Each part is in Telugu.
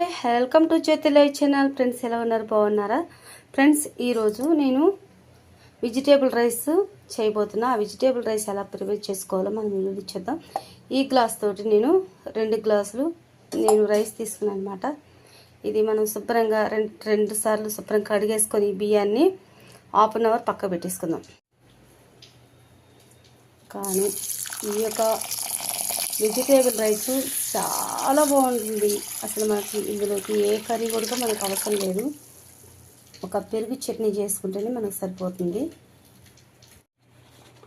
Welcome to Jyothi live channel friends ఎలా ఉన్నారు? బాగున్నారా? ఫ్రెండ్స్ ఈరోజు నేను వెజిటేబుల్ రైస్ చేయబోతున్నా. ఆ వెజిటేబుల్ రైస్ ఎలా ప్రిపేర్ చేసుకోవాలో మనం వీడియో చేద్దాం. ఈ గ్లాస్ తోటి నేను రెండు గ్లాసులు నేను రైస్ తీసుకున్నాను అనమాట ఇది మనం శుభ్రంగా రెండు రెండు సార్లు శుభ్రంగా కడిగేసుకొని బియ్యాన్ని హాఫ్ అన్ అవర్ పక్క పెట్టేసుకుందాం. కానీ ఈ యొక్క వెజిటేబుల్ రైస్ చాలా బాగుంటుంది. అసలు మనకి ఇందులోకి ఏ కర్రీ కూడా మనకు అవసరం లేదు. ఒక పెరుగు చట్నీ చేసుకుంటేనే మనకు సరిపోతుంది.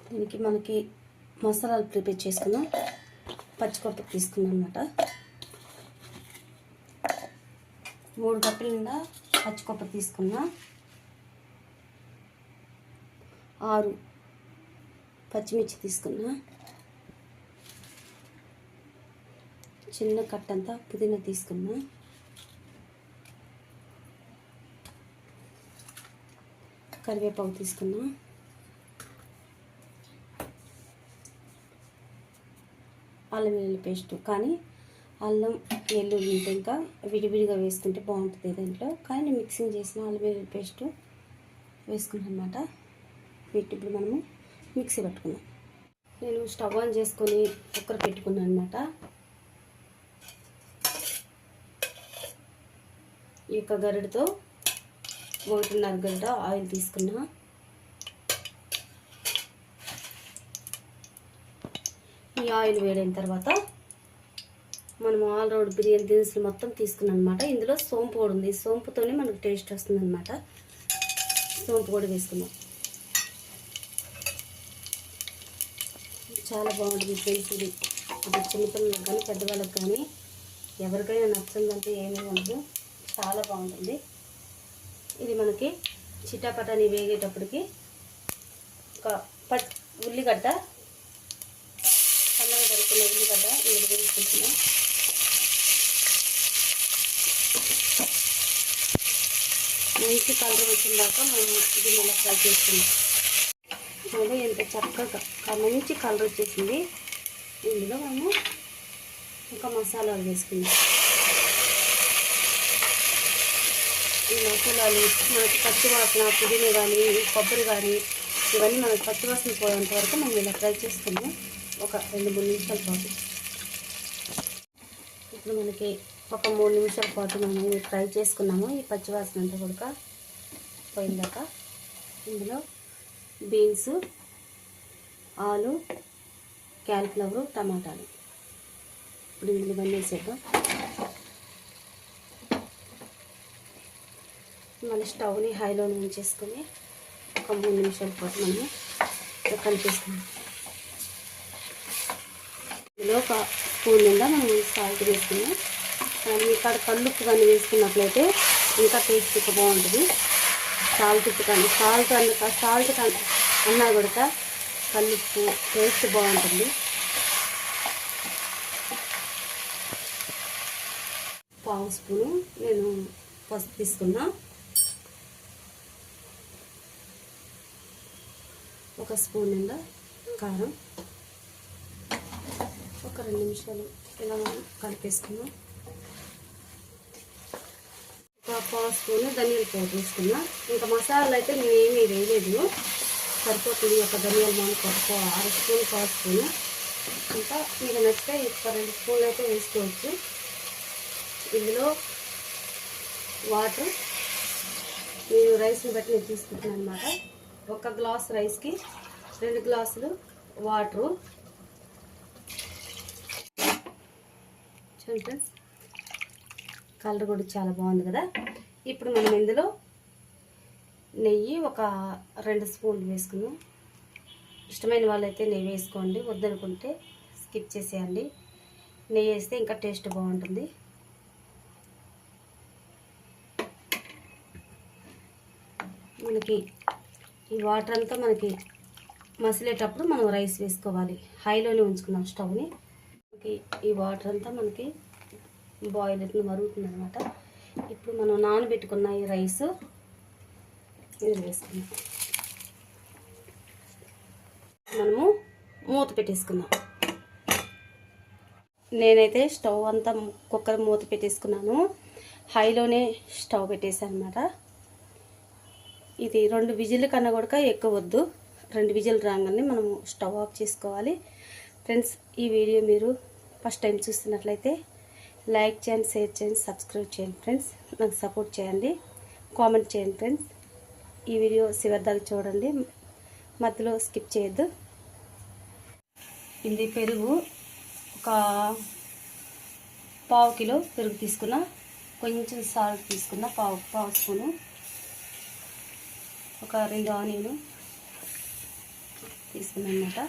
దీనికి మనకి మసాలాలు ప్రిపేర్ చేసుకున్నాం పచ్చిపప్పు తీసుకున్నాం అనమాట మూడు కప్పుల నిండా పచ్చిపప్పు తీసుకున్నా ఆరు పచ్చిమిర్చి తీసుకున్నా చిన్న కట్టంతా పుదీనా తీసుకున్నా. కరివేపాకు తీసుకున్నా. అల్లం వెల్లుల్లి పేస్ట్. కానీ అల్లం వెల్లుల్లి ఉంటే ఇంకా విడివిడిగా వేసుకుంటే బాగుంటుంది దాంట్లో. కానీ నేను మిక్సింగ్ చేసిన అల్లం వెల్లుల్లి పేస్ట్ వేసుకున్నాను అనమాట వీటి ఇప్పుడు మనము మిక్సీ పట్టుకున్నాం నేను స్టవ్ ఆన్ చేసుకొని కుక్కర్ పెట్టుకున్నాను అనమాట ఈ యొక్క గరిటతో ఒకటిన్నర గంట ఆయిల్ తీసుకున్నా. ఈ ఆయిల్ వేడైన తర్వాత మనం ఆల్ రౌండ్ బిర్యానీ దినుసులు మొత్తం తీసుకున్నాం అనమాట ఇందులో సోంపు కూడా ఉంది. సోంపుతోనే మనకు టేస్ట్ వస్తుంది అనమాట సోంపు కూడా వేసుకున్నాం చాలా బాగుంటుంది ఫ్రెండ్స్ ఇది. ఇది చిన్నపిల్లలకు కానీ పెద్దవాళ్ళకి కానీ ఎవరికైనా నచ్చిందంటే ఏమీ ఉండదు. చాలా బాగుంటుంది. ఇది మనకి చిట్టాపటాని వేగేటప్పటికి ఒక పట్ ఉల్లిగడ్డ సన్నగా దొరుకుతున్న ఉల్లిగడ్డ నేను వేసుకుంటున్నాను మంచి కలర్ వచ్చిన దాకా మనం ఇది మళ్ళీ ఫ్రై చేసుకున్నాం అదే ఎంత చక్కగా మంచి కలర్ వచ్చేసింది. ఇందులో మనము ఒక మసాలాలు వేసుకుందాం. ఈ మసాలాలు మనకి పచ్చి వాసన పుదీనా కానీ కొబ్బరి కానీ ఇవన్నీ మనకి పచ్చి వాసన పోయేంత వరకు మనం ఇలా ఫ్రై చేసుకుందాం. ఒక రెండు మూడు నిమిషాల పాటు. ఇప్పుడు మనకి ఒక మూడు నిమిషాల పాటు మనం ఫ్రై చేసుకున్నాము. ఈ పచ్చి వాసన అంతా కూడా పోయిందాక ఇందులో బీన్స్ ఆలు క్యాలీఫ్లవరు టమాటాలు. ఇప్పుడు ఇందులో ఇవన్నీ వేసేద్దాం. మళ్ళీ స్టవ్ని హైలో ఉంచేసుకొని ఒక మూడు నిమిషాల పాటు మనము కలిపేసుకుందాం. ఇందులో ఒక స్పూన్ నిండా మనం సాల్ట్ వేసుకున్నాం ఇక్కడ కల్లుప్పు కానీ వేసుకున్నట్లయితే ఇంకా టేస్ట్ ఇంకా బాగుంటుంది. సాల్ట్ ఉప్పు కానీ సాల్ట్ అన్న సాల్ట్ కానీ అన్నా కూడా కల్లుప్పు టేస్ట్ బాగుంటుంది. పావు స్పూను నేను పసుపు తీసుకున్నా. ఒక స్పూన్ నిండా కారం. ఒక రెండు నిమిషాలు ఇలా మనం కలిపేసుకున్నాం ఒక పావు స్పూన్ ధనియాల పౌడర్ వేసుకున్నా ఇంకా మసాలాలు అయితే మేము ఏమీ వేయలేదు. సరిపోతుంది ఒక ధనియాల మనకు ఒక అర స్పూన్ పావు స్పూన్. ఇంకా మీకు నచ్చితే ఒక రెండు స్పూన్లు అయితే వేసుకోవచ్చు. ఇందులో వాటర్ నేను రైస్ని బట్టి నేను తీసుకుంటున్నాను అనమాట ఒక గ్లాస్ రైస్కి రెండు గ్లాసులు వాటరు. చూడండి ఫ్రెండ్స్ కలర్ కూడా చాలా బాగుంది కదా. ఇప్పుడు మనం ఇందులో నెయ్యి ఒక రెండు స్పూన్లు వేసుకుందాం. ఇష్టమైన వాళ్ళైతే నెయ్యి వేసుకోండి. వద్దనుకుంటే స్కిప్ చేసేయండి. నెయ్యి వేస్తే ఇంకా టేస్ట్ బాగుంటుంది. మనకి ఈ వాటర్ అంతా మనకి మసిలేటప్పుడు మనం రైస్ వేసుకోవాలి. హైలోనే ఉంచుకున్నాం స్టవ్ని. మనకి ఈ వాటర్ అంతా మనకి బాయిల్ అవుతుంది మరుగుతుంది అనమాట ఇప్పుడు మనం నానబెట్టుకున్న ఈ రైస్ ఇది వేసుకున్నాం మనము మూత పెట్టేసుకున్నాం నేనైతే స్టవ్ అంతా కుక్కర్ మూత పెట్టేసుకున్నాను. హైలోనే స్టవ్ పెట్టేసాను అనమాట ఇది రెండు విజిల్ కన్నా కూడా ఎక్కువ వద్దు. రెండు విజిల్ రాగానే మనం స్టవ్ ఆఫ్ చేసుకోవాలి. ఫ్రెండ్స్ ఈ వీడియో మీరు ఫస్ట్ టైం చూస్తున్నట్లయితే లైక్ చేయండి షేర్ చేయండి సబ్స్క్రైబ్ చేయండి ఫ్రెండ్స్. నాకు సపోర్ట్ చేయండి. కామెంట్ చేయండి ఫ్రెండ్స్. ఈ వీడియో చివరిదాకా చూడండి. మధ్యలో స్కిప్ చేయొద్దు. ఇది పెరుగు ఒక పావు కిలో పెరుగు తీసుకున్నా కొంచెం సాల్ట్ తీసుకున్నా పావు పావు స్పూను. ఒక రెండు ఆనియన్ తీసుకున్నమాట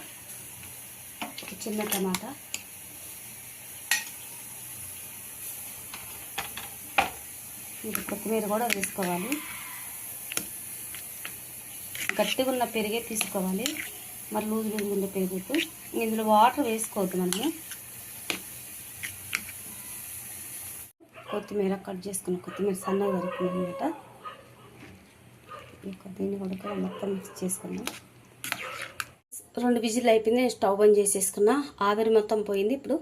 ఒక చిన్న టమాటా. ఇది కొత్తిమీర కూడా వేసుకోవాలి. గట్టిగా ఉన్న పెరిగే తీసుకోవాలి. మరి లూజ్ లూజ్ ఉండే పెరుగుతూ ఇందులో వాటర్ వేసుకోవద్దు మనము. కొత్తిమీర కట్ చేసుకున్న కొత్తిమీర సన్నగా దొరుకుతుంది అనమాట దీన్ని కూడా మొత్తం మిక్స్ చేసుకున్నాం రెండు విజిల్ అయిపోయింది నేను స్టవ్ బంద్ చేసేసుకున్నా. ఆవిరి మొత్తం పోయింది ఇప్పుడు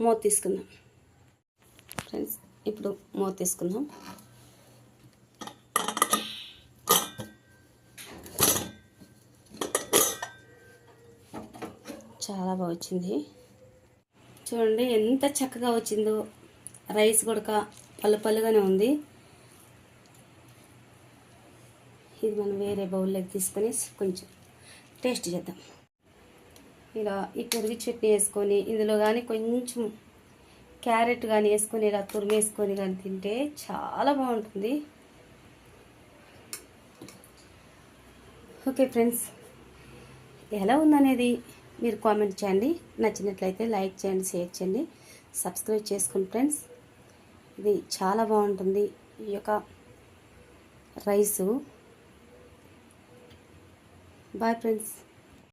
మూత తీసుకుందాం. ఫ్రెండ్స్ ఇప్పుడు మూత తీసుకుందాం. చాలా బాగా వచ్చింది. చూడండి ఎంత చక్కగా వచ్చిందో. రైస్ కూడా పలు పలుగానే ఉంది. ఇది మనం వేరే బౌల్లోకి తీసుకొని కొంచెం టేస్ట్ చేద్దాం. ఇలా ఈ పెరుగు చట్నీ వేసుకొని ఇందులో కానీ కొంచెం క్యారెట్ కానీ వేసుకొని ఇలా తురిమేసుకొని కానీ తింటే చాలా బాగుంటుంది. ఓకే ఫ్రెండ్స్ ఎలా ఉందనేది మీరు కామెంట్ చేయండి. నచ్చినట్లయితే లైక్ చేయండి షేర్ చేయండి సబ్స్క్రైబ్ చేసుకోండి ఫ్రెండ్స్. ఇది చాలా బాగుంటుంది. ఈ యొక్క రైసు బాయ్ ఫ్రెండ్స్